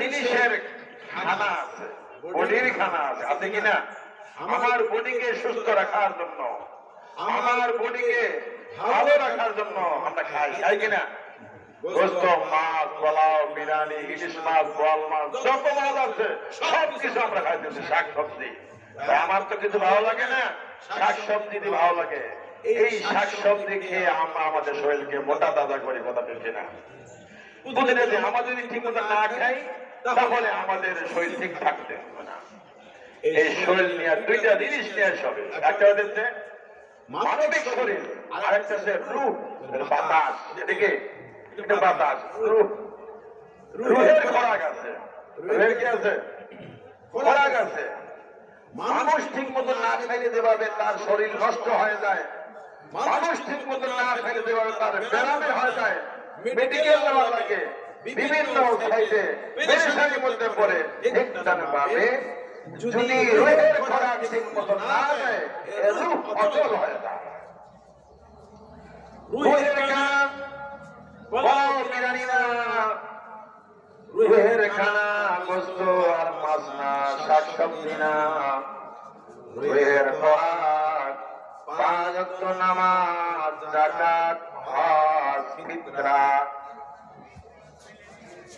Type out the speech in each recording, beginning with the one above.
জিনিসের খানা আছে, বডির খানা আছে। আছে কিনা আমার বডিকে সুস্থ রাখার জন্য, আমার বডিকে ভালো রাখার জন্য আমরা খাই খাই কিনা আমরা আমার তো কিছু ভালো লাগে না শাক সবজি ভালো লাগে, এই শাক সবজি খেয়ে আমরা আমাদের শরীরকে মোটা তাজা করি, কথা বলছি না। যে যদি ঠিক মতো না খাই তাহলে আমাদের শরীর ঠিক থাকতে হবে না। এই শরীর নিয়ে দুইটা জিনিস নিয়ে সবে। একটা হচ্ছে মানবিক শরীর আর একটা হচ্ছে রূপ বাতাস। এদিকে এটা বাতাস। রূপ রুহের খোরাক আছে। রুহের কি আছে? খোরাক আছে। মানুষ ঠিক মতো না খাইলে যেভাবে তার শরীর নষ্ট হয়ে যায় মানুষ ঠিক মতো না খাইলে যেভাবে তার ব্যারামে হয়ে যায় মেডিকেল নেওয়া লাগে। বিভিন্ন সাইডে পেরেশানির মধ্যে পড়ে ঠিক ভাবে যদি রুহের খোরাক ঠিক মতো না দেয় রূপ অচল হয়ে যায়। রুহের কাম খানা গোস্ত আর মাছ না শাক সবজি না। রুহের খোরাক পাঁচ নামাজ জাকাত হজ ফিতরা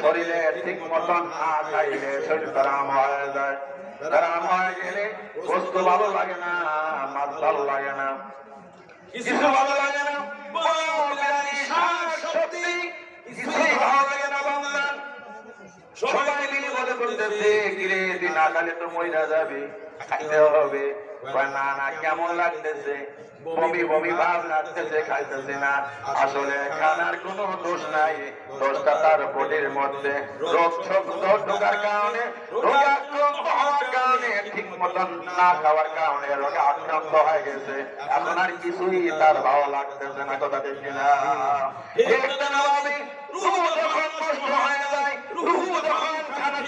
শরীরে ঠিক মতন না খাইলে শরীর তারাম হয়ে যায়। তারাম হয়ে গেলে বস্তু ভালো লাগে না, মাছ ভালো লাগে না। কিছু ভালো লাগে না? সবাই মিলে বলে বলতেছে, কিরে দিন আকালে তো মহিলা যাবে, খাইতে হবে। না না কেমন লাগতেছে? বমি বমি ভাব লাগতেছে। খাইতেছে না। আসলে খানার কোনো দোষ নাই। দোষটা তার বডির মধ্যে। রোগ শোক দোষ ঢোকার কারণে রোগে হওয়ার কারণে ঠিক মতন না খাওয়ার কারণে রোগে আক্রান্ত হয়ে গেছে। এখন আর কিছুই তার ভালো লাগতেছে না কথা দেখি না রুহ যখন নষ্ট হয়ে যায় রুহ যখন খানা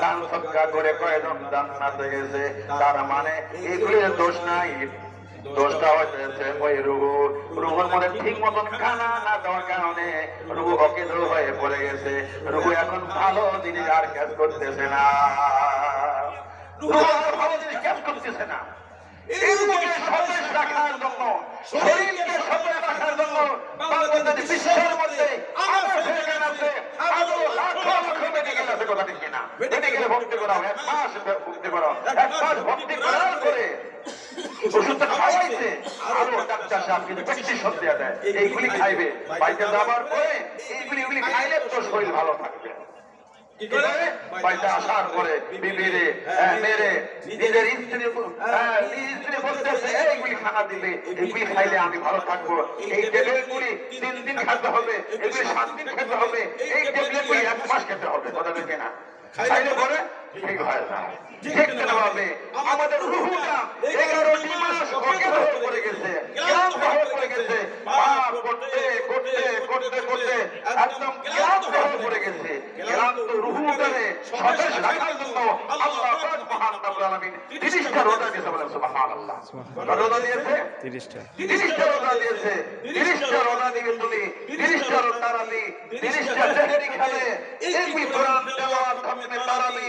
দান সদকা করে কয়জন জান্নাতে গেছে। তার মানে এগুলির দোষ নাই। দোষটা হয়েছে ওই রুহু। রুহুর মধ্যে ঠিক মতন খানা না দেওয়ার কারণে রুহু অকেন্দ্র হয়ে পড়ে গেছে। রুহু এখন ভালো জিনিস আর কাজ করতেছে না। রুহু আর ভালো জিনিস কাজ করতেছে না। এই রুহুকে সতেজ রাখার জন্য, শরীরকে সতেজ রাখার জন্য বাংলাদেশ বিশ্বের মধ্যে আমার সেখানে আছে আরও লাখো লাখো ভর্তি করা এক মাস ভর্তি করা এক মাস ভর্তি করার পরে ওষুধটা খাওয়াইছে। আরও ডাক্তার সাহেব কিন্তু বেশি সত্যি দেয় এইগুলি খাইবে বাড়িতে যাবার পরে এইগুলি এগুলি খাইলে তোর শরীর ভালো থাকবে। কি আসার পরে বিবিরে হ্যাঁ, মেরে নিজের স্ত্রী হ্যাঁ, স্ত্রী বলতেছে এইগুলি খানা দিলে এইগুলি খাইলে আমি ভালো থাকব এই টেবলেটগুলি তিন দিন খেতে হবে এগুলি সাত দিন খেতে হবে এই টেবলেটগুলি এক মাস খেতে হবে কথা না। খাইলে পরে ঠিক হয় না দেখতে হবে আমাদের রুহুটা এগারোটি মাস অজ্ঞান হয়ে পড়ে গেছে ক্লান্ত হয়ে পড়ে গেছে পাপ করতে করতে করতে করতে একদম ক্লান্ত হয়ে পড়ে গেছে ক্লান্ত রুহুটারে সতেজ রাখার জন্য আল্লাহ পাক মহান রব্বুল আলামিন 30টা রোজা দিয়েছে বলেন সুবহানাল্লাহ রোজা দিয়েছে তিরিশটা 30টা রোজা দিয়েছে 30টা রোজা দিয়ে তুমি 30টা রোজা তারাবি 30টা সেহরি খাবে এইগুলি কোরআন তেলাওয়াত করবে তারাবি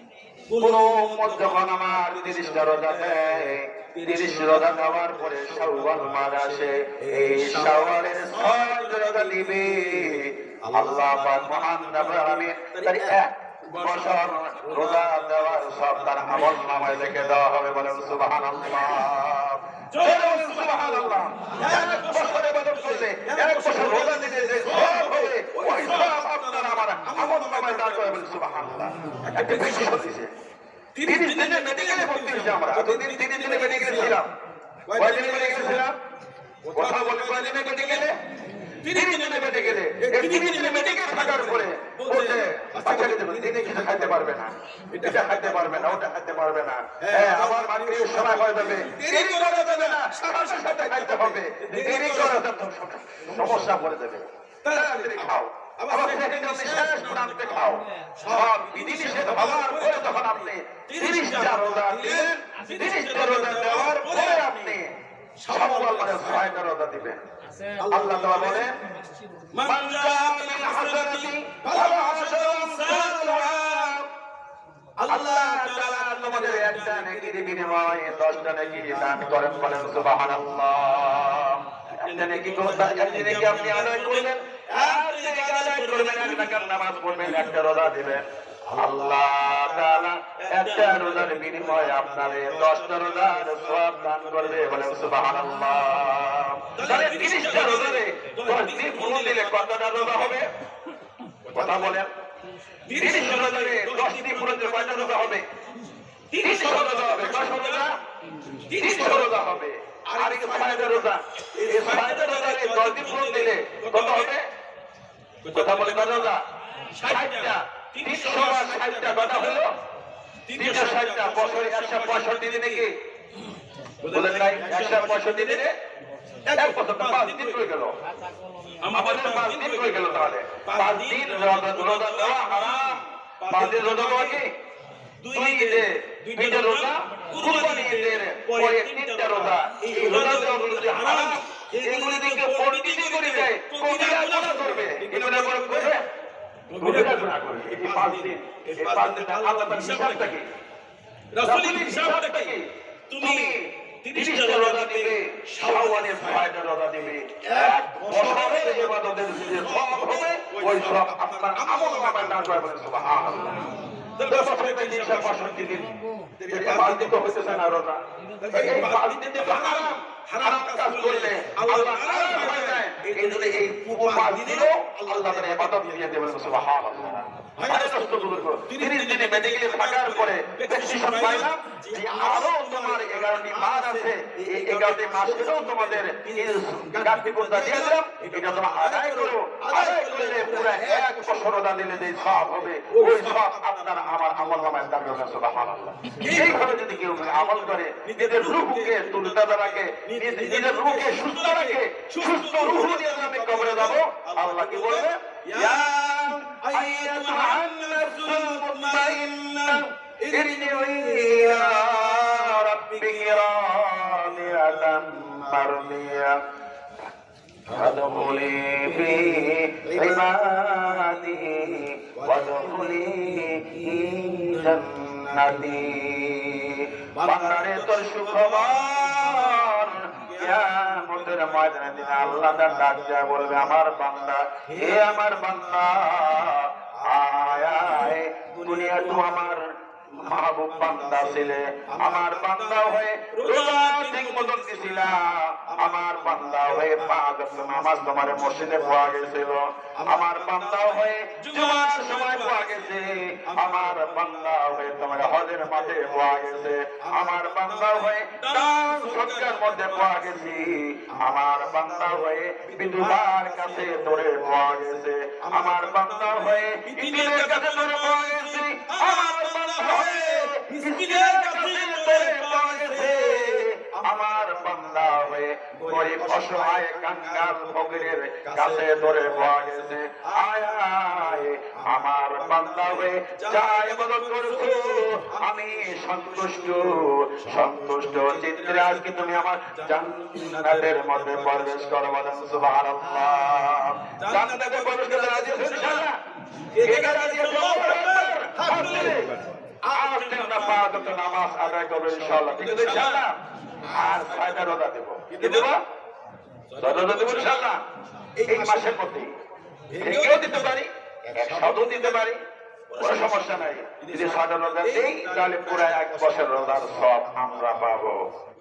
কোন উম্মত যখন আমার তিরিশটা রোজা দেয় তিরিশ রোজা দেওয়ার পরে শাওয়াল মাস আসে। এই শাওয়ালের ছয় রোজা দিবে। আল্লাহ পাক মহান রব্বুল আলামিন তার এক বছর রোজা দেওয়ার সব তার আমল নামায় লিখে দেওয়া হবে বলেন সুবহানাল্লাহ। সুবহানাল্লাহ। এক বছর ইবাদত করলে, এক বছর রোজা দিলে যে সব হবে, ওই সব আপনার আমার আমল নামায় দাঁড় করে বলেন সুবহানাল্লাহ। একটা বেশি হচ্ছে তিরিশ দিনে মেডিকেলে ভর্তি হয়েছে আমরা এতদিন তিরিশ দিনে মেডিকেলে ছিলাম কয় মেডিকেলে ছিলাম কথা বলে কয় মেডিকেলে তিরিশ দিনে মেডিকেলে তিরিশ দিনে মেডিকেল থাকার পরে বলছে বাচ্চাকে দেবে কিছু খাইতে পারবে না এটা খাইতে পারবে না ওটা খাইতে পারবে না হ্যাঁ আমার মাগরিবের সময় হয়ে যাবে দেরি করা যাবে না সাথে সাথে খাইতে হবে দেরি করা যাবে সমস্যা পড়ে দেবে তাড়াতাড়ি খাও আবার সেদিন আপনি শেষ সব বিধি নিষেধ পরে যখন আপনি তিরিশটা রোজা দিলেন তিরিশটা রোজা দেওয়ার পরে আপনি সফল মানে ছয়টা রোজা দিবেন। আল্লাহ তাআলা বলেন মান জাআ বিল হাসানাতি ফালাহু আশরু আমসালুহা আল্লাহ তাআলা তোমাদের একটা নেকির বিনিময়ে দশটা নেকি দান করেন বলেন সুবহানাল্লাহ। একটা নেকি কোন একটা নেকি আপনি আদায় করবেন। নামাজ পড়বেন একটা রোজা দিবেন আল্লাহ তাআলা একটা রোজার বিনিময়ে আপনারে দশটা রোজার সওয়াব দান করবে বলেন সুবহানাল্লাহ তাহলে 30টা রোজারে দশ দিন দিলে কতটা রোজা হবে কথা বলেন তিরিশ রোজারে দশ দিন কয়টা রোজা হবে তিরিশ রোজা হবে দশ রোজা তিরিশ রোজা হবে আর ছয়টা রোজা এই রোজারে দিন দিলে কত হবে কথা বলে কত রোজা ষাটটা তিনশো ষাটটা কটা হলো। তিনশো ষাটটা বছরে একশো পঁয়ষট্টি দিনে কি? বলেন নাই একশো পঁয়ষট্টি দিনে আমাদের পাঁচ দিন হয়ে গেল তাহলে। পাঁচ দিন রোজা দেওয়া হারাম। পাঁচ দিন রোজা দেওয়া কি? দুই ঈদে দুইটা রোজা কুরবানি ঈদের পরে তিনটা রোজা। এই রোজা দেওয়াগুলো যে হারাম এগুলি দিকে পরিণতি করে দেয় কবিরা এগুলো করে করবে কবিরা গুনাহ করবে এই পাঁচ দিন এই পাঁচ দিন আল্লাহ তাআলা হিসাবটা কি রাসূলের হিসাবটা কি তুমি তিরিশটা রোজা দিবে শাওয়ালের ছয়টা রোজা দিবে। এক বছরের ইবাদতের যে সব হবে ওই সব আপনার আমল নামায় দান করে বলেন সুবহানাল্লাহ। দশ বছরে তিনশো পঁয়ষট্টি দিন এটা পাঁচ দিন তো হইতেছে না রোজা। এই পাঁচ দিন তো হারাম। হারাম কাজ করলে আল্লাহ নারাজ হয়ে যায়। এই জন্য এই পুরো পাঁচ আল্লাহ তাআলা ইবাদত দিয়ে দেবেন সুবহানাল্লাহ। ভাই দোস্ত বুজুর্গ তিরিশ মেডিকেলে থাকার পরে সুযোগ পাই না যে আরও তোমার এগারোটি মাস আছে। এই এগারোটি মাস থেকেও তোমাদের গাড়ি কোনটা দিয়ে দিলাম। এটা তোমরা আদায় করো। আদায় করলে পুরো এক বছর দান দিলে যে সব হবে। ওই সব আপনার আমার আমল নামায় দাবি হবে সুবহানাল্লাহ। এইভাবে যদি কেউ আমল করে নিজেদের রূহকে তুলতাদা রাখে নিজেদের রূহকে সুস্থ রাখে সুস্থ রূহ নিয়ে আমি কবরে যাব আল্লাহ কি বলবে? ইয়া আইয়াতুহান নাফসুল মুতমাইন্নাহ ارجعي إلى ربك راضية مرضية فادخلي في عبادي وادخلي جنتي বান্দারে তোর সুখবর কিয়ামতের ময়দানে দিনে আল্লাহ তার ডাক দেয়া বলবে আমার বান্দা হে আমার বান্দা আয় আয় দুনিয়া তো আমার মাহবুব বান্দা ছিলে, আমার বান্দা হয়ে রোজা ঠিক মতন দিছিলা। আমার বান্দা হয়ে পাঁচ নামাজ তোমার মসজিদে পাওয়া গেছিল। আমার বান্দা হয়ে জুমার সময় পড়া গেছে। আমার বান্দা হয়ে তোমার হজের মাঠে পড়া গেছে। আমার বান্দা হয়ে দান সৎকার মধ্যে পড়া গেছি। আমার বান্দা হয়ে বিধবার কাছে ধরে পড়া গেছে। আমার বান্দা হয়ে ইতিমের কাছে ধরে পড়া গেছি। আমার বান্দা হয়ে মিসকিনের কাছে ধরে পড়া গেছে। বান্দা হয়ে গরিব অসহায় কাঙ্গাল ফকিরের কাছে ধরে পাওয়া গেছে আয় আয় আমার বান্দা হয়ে যা ইবাদত করেছ। আমি সন্তুষ্ট সন্তুষ্ট চিত্রে আজকে তুমি আমার জান্নাতের মধ্যে প্রবেশ করো বলেন সুবহানাল্লাহ। জান্নাতে প্রবেশ করতে রাজি আছো ইনশাআল্লাহ? কে কে রাজি আছো আল্লাহু আকবার পাঁচ ওয়াক্ত নামাজ আদায় করবে ইনশাআল্লাহ ঠিক আছে? ইনশাআল্লাহ। আর ছয়টা রোজা দেব। কি দেব? রোজা দেব ইনশাআল্লাহ। এই মাসের মধ্যেই ভেঙেও দিতে পারি একশতও দিতে পারি কোনো সমস্যা নাই। যদি ছয়টা রোজা দিই তাহলে পুরো এক বছর রোজার সব আমরা পাবো।